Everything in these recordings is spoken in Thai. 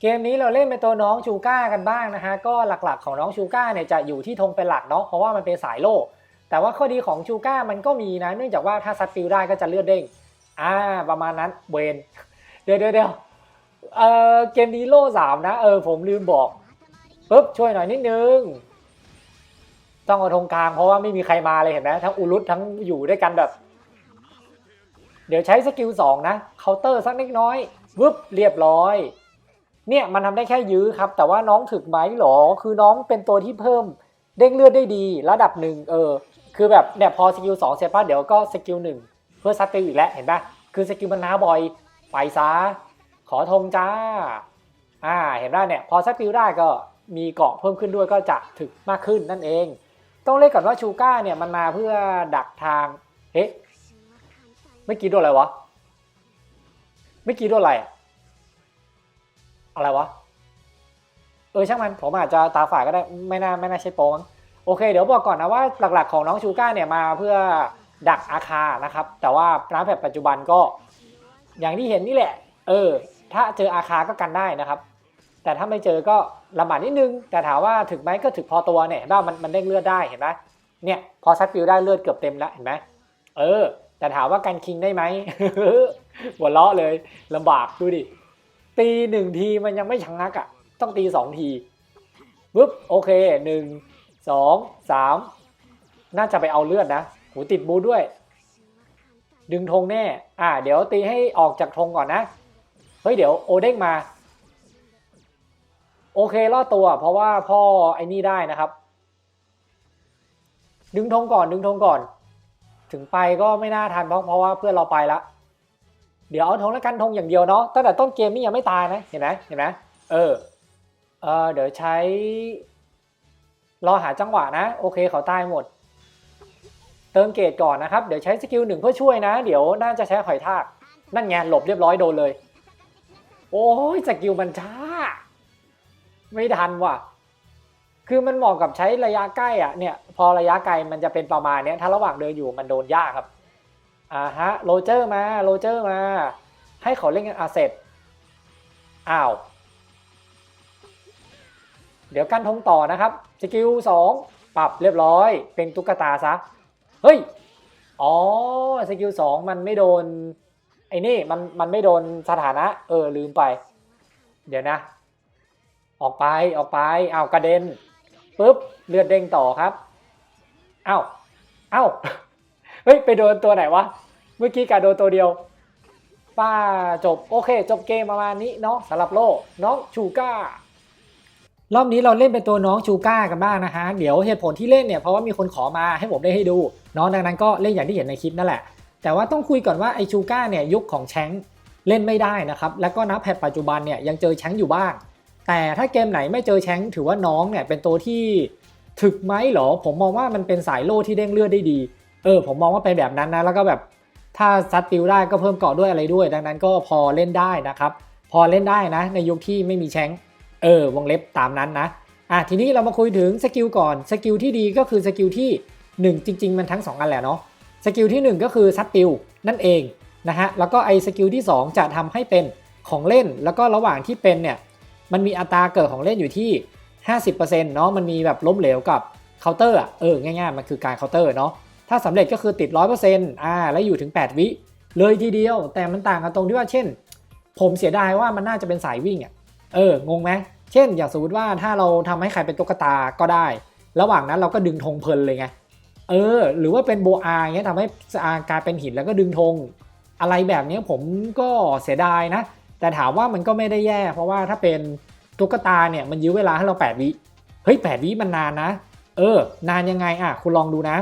เกมนี้เราเล่นเป็นตัวน้องชูก้ากันบ้างนะฮะก็หลักๆของน้องชูก้าเนี่ยจะอยู่ที่ธงเป็นหลักเนาะเพราะว่ามันเป็นสายโล่แต่ว่าข้อดีของชูก้ามันก็มีนะเนื่องจากว่าถ้าซัดฟิลได้ก็จะเลือดเด้งอ่าประมาณนั้นเวนเดี๋ยวเดี๋ยวเออเกมนี้โล่สามนะเออผมลืมบอกปุ๊บช่วยหน่อยนิดนึงต้องเอาธงกลางเพราะว่าไม่มีใครมาเลยเห็นไหมทั้งอุรุตทั้งอยู่ด้วยกันแบบ เดี๋ยวใช้สกิลสองนะเคาน์เตอร์สักเล็กน้อย วึบเรียบร้อย เนี่ยมันทำได้แค่ยื้อครับ แต่ว่าน้องถึกไหมหรอ คือน้องเป็นตัวที่เพิ่มเด้งเลือดได้ดีระดับหนึ่งเออ คือแบบเนี่ยพอสกิลสองเสร็จป่ะเดี๋ยวก็สกิลหนึ่งเพื่อซัดฟิอีกแล้วเห็นป่ะ คือสกิลมันน้าบ่อยไปซะขอธงจ้า อ่า เห็นป่ะเนี่ย พอซัดฟิลได้ก็มีเกาะเพิ่มขึ้นด้วยก็จะถึกมากขึ้นนั่นเอง ต้องเล่นก่อนว่าชูก้าเนี่ยมันมาเพื่อดักทาง เฮ้ไม่อกี้โดนอะไรวะไม่อกี้โดนอะไรอะ อะไรวะ เออช่างมันผมอาจจะตาฝ่ายก็ได้ไม่น่าไม่น่าใช่โป้งโอเค เดี๋ยวบอกก่อนนะว่าหลักๆของน้องชูก้าเนี่ยมาเพื่อดักอาคานะครับ แต่ว่าน้ำแผดปัจจุบันก็ อย่างที่เห็นนี่แหละ เออ ถ้าเจออาคาก็กันได้นะครับ แต่ถ้าไม่เจอก็ลำบากนิดนึง แต่ถามว่าถึงไหมก็ถึงพอตัวเนี่ยเห็นป่ะมันมันเด้งเลือดได้เห็นไหมเนี่ยพอซัดฟิลได้เลือดเกือบเต็มแล้วเห็นไหมเออ แต่ถามว่ากันคิงได้ไหมหัวเราะเลยลำบากดูดิ ตีหนึ่งทีมันยังไม่ชะงักอะ่ะ ต้องตีสองทีปึ๊บโอเคหนึ่งสองสามน่าจะไปเอาเลือดนะหูติดบูด้วย ดึงธงแน่ อ่า เดี๋ยวตีให้ออกจากธงก่อนนะ เฮ้ยเดี๋ยวโอเด้งมา โอเครอดตัว เพราะว่าพ่อไอ้นี่ได้นะครับ ดึงธงก่อนดึงธงก่อน ถึงไปก็ไม่น่าทันเพราะเพราะว่าเพื่อนเราไปละ เดี๋ยวเอาธงแล้วกันธงอย่างเดียวเนาะตั้งแต่ต้นเกมนี่ยังไม่ตายนะเห็นไหมเห็นไหมเออเออเดี๋ยวใช้ รอหาจังหวะนะ โอเคเขาตายหมด เติมเกรดก่อนนะครับ เดี๋ยวใช้สกิลหนึ่งเพื่อช่วยนะ เดี๋ยวน่าจะใช้หอยทาก นั่นไงหลบเรียบร้อยโดนเลย โอ้ยสกิลมันช้า ไม่ทันว่ะ คือมันเหมาะกับใช้ระยะใกล้อะเนี่ย พอระยะไกลมันจะเป็นประมาณเนี้ยถ้าระหว่างเดินอยู่มันโดนยากครับ อ่าฮะโรเจอร์มาโรเจอร์มา ให้เขาเล่นกันอาเซตอ้าว เดี๋ยวกันทงต่อนะครับ สกิลสองปรับเรียบร้อย เป็นตุ๊กตาซะ เฮ้ย อ๋อ สกิลสองมันไม่โดน ไอ้นี่มันมันไม่โดนสถานะ เออ ลืมไป เดี๋ยวนะ ออกไปออกไปอ้าวกระเด็นปุ๊บ เลือดเด้งต่อครับอ้าวอ้าว เฮ้ย ไปโดนตัวไหนวะ เมื่อกี้กาโดนตัวเดียวป้าจบโอเค จบเกมประมาณนี้เนาะสำหรับโลกน้องชูก้ารอบนี้เราเล่นเป็นตัวน้องชูก้ากันบ้างนะฮะเดี๋ยวเหตุผลที่เล่นเนี่ยเพราะว่ามีคนขอมาให้ผมได้ให้ดูเนาะดังนั้นก็เล่นอย่างที่เห็นในคลิปนั่นแหละ แต่ว่าต้องคุยก่อนว่าไอชูก้าเนี่ยยุคของแชงเล่นไม่ได้นะครับแล้วก็นับแพทปัจจุบันเนี่ยยังเจอแชงอยู่บ้าง แต่ถ้าเกมไหนไม่เจอแชงถือว่าน้องเนี่ยเป็นตัวที่ถึกไหมหรอผมมองว่ามันเป็นสายโล่ที่เด้งเลือดได้ดี ออผมมองว่าเป็นแบบนั้นนะแล้วก็แบบถ้าซัดปิวได้ก็เพิ่มเกาะด้วยอะไรด้วย ดังนั้นก็พอเล่นได้นะครับ พอเล่นได้นะ ในยุคที่ไม่มีแชงเออวงเล็บตามนั้นนะอะทีนี้เรามาคุยถึงสกิลก่อนสกิลที่ดีก็คือสกิลที่ 1 จริง ๆ มันทั้ง 2 อันแหละเนาะสกิลที่ 1 ก็คือซัดปิวนั่นเองนะฮะแล้วก็ไอ้สกิลที่ 2 จะทำให้เป็นของเล่น แล้วก็ระหว่างที่เป็นเนี่ยมันมีอัตราเกิดของเล่นอยู่ที่ 50%เนาะมันมีแบบล้มเหลวกับเคาน์เตอร์เออง่ายๆมันคือการเคาน์เตอร์เนาะ ถ้าสำเร็จก็คือติด 100%อ่าแล้วอยู่ถึง 8 วิ เลยทีเดียว แต่มันต่างกันตรงที่ว่าเช่น ผมเสียดายว่ามันน่าจะเป็นสายวิ่งอะเอองงไหมเช่น อย่างสมมติว่าถ้าเราทำให้ใครเป็นตุ๊กตาก็ได้ ระหว่างนั้นเราก็ดึงธงเพลินเลยไงเออ หรือว่าเป็นโบอาเงี้ยทำให้อากลายเป็นหินแล้วก็ดึงธงอะไรแบบนี้ผมก็เสียดายนะ แต่ถามว่ามันก็ไม่ได้แย่ เพราะว่าถ้าเป็นตุ๊กตาเนี่ยมันยื้อเวลาให้เรา 8 วิเฮ้ย8วิมันนานนะ เออ นานยังไงอะคุณลองดูนะ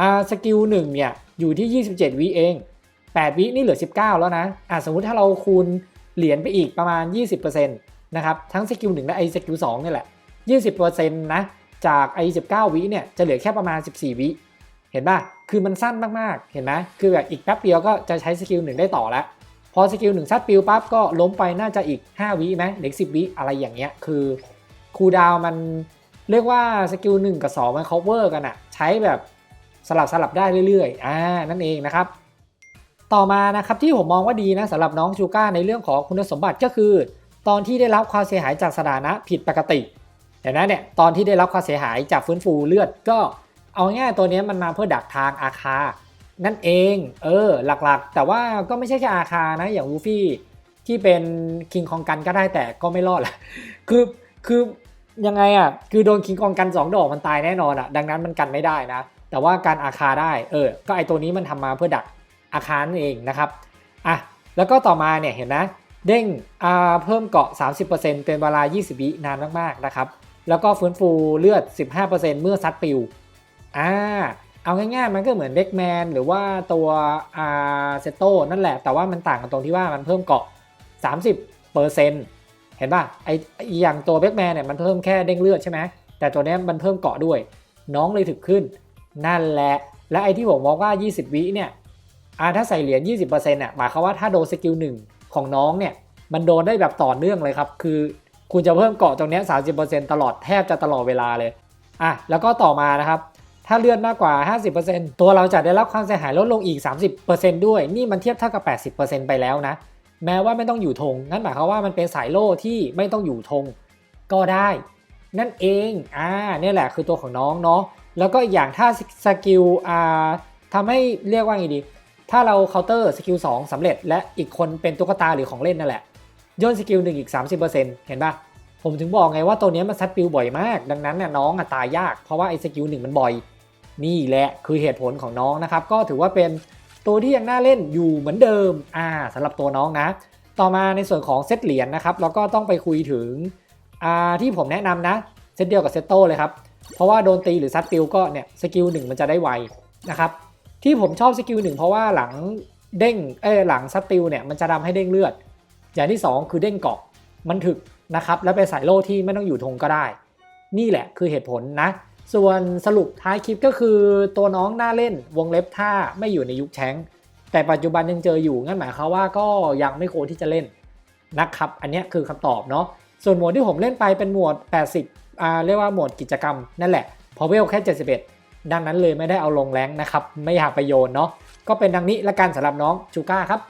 อ่าสกิลหนึ่งเนี่ยอยู่ที่ 27 วิเอง 8 วินี่เหลือ 19 แล้วนะอ่าสมมุติถ้าเราคูณเหรียญไปอีกประมาณ 20%นะครับทั้งสกิลหนึ่งและไอสกิลสองนี่แหละ 20%นะจากไอ19 วิเนี่ยจะเหลือแค่ประมาณ 14 วิเห็นป่ะคือมันสั้นมากๆ เห็นไหมคือแบบอีกแป๊บเดียวก็จะใช้สกิลหนึ่งได้ต่อแล้วพอสกิลหนึ่งซัดปิวปั๊บก็ล้มไปน่าจะอีก 5 วิไหมเด็ก10วิอะไรอย่างเงี้ยคือคูดาวมันเรียกว่าสกิลหนึ่งกับสองมัน cover กันอะใช้แบบ สลับสลับได้เรื่อยๆ อ่า นั่นเองนะครับ ต่อมานะครับที่ผมมองว่าดีนะสำหรับน้องชูก้าในเรื่องของคุณสมบัติก็คือ ตอนที่ได้รับความเสียหายจากสถานะผิดปกติเห็นไหมเนี่ยตอนที่ได้รับความเสียหายจากฟื้นฟูเลือดก็เอาง่ายตัวนี้มันมาเพื่อดักทางอาคา นั่นเอง เออ หลักๆ แต่ว่าก็ไม่ใช่แค่อาคานะ อย่างลูฟี่ที่เป็นคิงคองกันก็ได้แต่ก็ไม่รอดแหละคือคือยังไงอะคือโดนคิงคองกันสองดอกมันตายแน่นอนอะ ดังนั้นมันกันไม่ได้นะ แต่ว่าการอาคาได้เออก็ไอตัวนี้มันทำมาเพื่อดักอาคารนั่นเองนะครับอะแล้วก็ต่อมาเนี่ยเห็นนะเด้งอ่าเพิ่มเกาะ 30%เป็นเวลา 20 วินานมากๆนะครับแล้วก็ฟื้นฟูเลือด 15%เมื่อซัดปิวอ่าเอาง่ายๆ มันก็เหมือนเด็กแมนหรือว่าตัวอาเซโตนั่นแหละ แต่ว่ามันต่างกันตรงที่ว่ามันเพิ่มเกาะ 30เปอร์เซ็นต์เห็นป่ะไออย่างตัวเบ็กแมนเนี่ยมันเพิ่มแค่เด้งเลือดใช่ไหมแต่ตัวนี้มันเพิ่มเกาะด้วย น้องเลยถึกขึ้น นั่นแหละ และไอที่ผมบอกว่า 20 วิเนี่ยอ่าถ้าใส่เหรียญ 20%เนี่ยหมายความว่าถ้าโดนสกิลหนึ่งของน้องเนี่ย มันโดนได้แบบต่อเนื่องเลยครับ คือคุณจะเพิ่มเกาะตรงนี้30%ตลอดแทบจะตลอดเวลาเลยอะแล้วก็ต่อมานะครับ ถ้าเลือดมากกว่า 50%ตัวเราจะได้รับความเสียหายลดลงอีก 30%ด้วย นี่มันเทียบเท่ากับ 80%ไปแล้วนะ แม้ว่าไม่ต้องอยู่ธงงั้นหมายความว่ามันเป็นสายโล่ที่ไม่ต้องอยู่ธงก็ได้ นั่นเองอ่าเนี่ยแหละคือตัวของน้องเนาะ แล้วก็อีกอย่างถ้าสกิลอ่าทำให้เรียกว่าไงดี ถ้าเราเคาน์เตอร์สกิล2สำเร็จ และอีกคนเป็นตุ๊กตาหรือของเล่นนั่นแหละย่นสกิลหนึ่งอีก 30%เห็นปะผมถึงบอกไงว่าตัวนี้มันซัดปิวบ่อยมาก ดังนั้นเนี่ยน้องอะตายยากเพราะว่าไอ้สกิลหนึ่งมันบ่อย นี่แหละคือเหตุผลของน้องนะครับ ก็ถือว่าเป็นตัวที่ยังน่าเล่นอยู่เหมือนเดิมอ่าสำหรับตัวน้องนะ ต่อมาในส่วนของเซตเหรียญนะครับเราก็ต้องไปคุยถึงอ่าที่ผมแนะนำนะเซตเดียวกับเซตโต้เลยครับ เพราะว่าโดนตีหรือซัดปิวก็เนี่ยสกิลหนึ่งมันจะได้ไวนะครับที่ผมชอบสกิลหนึ่งเพราะว่าหลังเด้งเอ้หลังซัดปิวเนี่ยมันจะทำให้เด้งเลือด อย่างที่ 2 คือเด้งเกาะมันถึกนะครับแล้วเป็นสายโล่ที่ไม่ต้องอยู่ธงก็ได้ นี่แหละคือเหตุผลนะ ส่วนสรุปท้ายคลิปก็คือตัวน้องน่าเล่นวงเล็บถ้าไม่อยู่ในยุคแชงแต่ปัจจุบันยังเจออยู่งั้นหมายความว่าก็ยังไม่ควรที่จะเล่นนะครับ อันนี้คือคำตอบเนาะส่วนหมวดที่ผมเล่นไปเป็นหมวด 80 เรียกว่าหมวดกิจกรรมนั่นแหละพอเวลแค่ 71 ดังนั้นเลยไม่ได้เอาลงแรงนะครับ ไม่อยากไปโยนเนาะก็เป็นดังนี้ละกันสำหรับน้องจูก้าครับ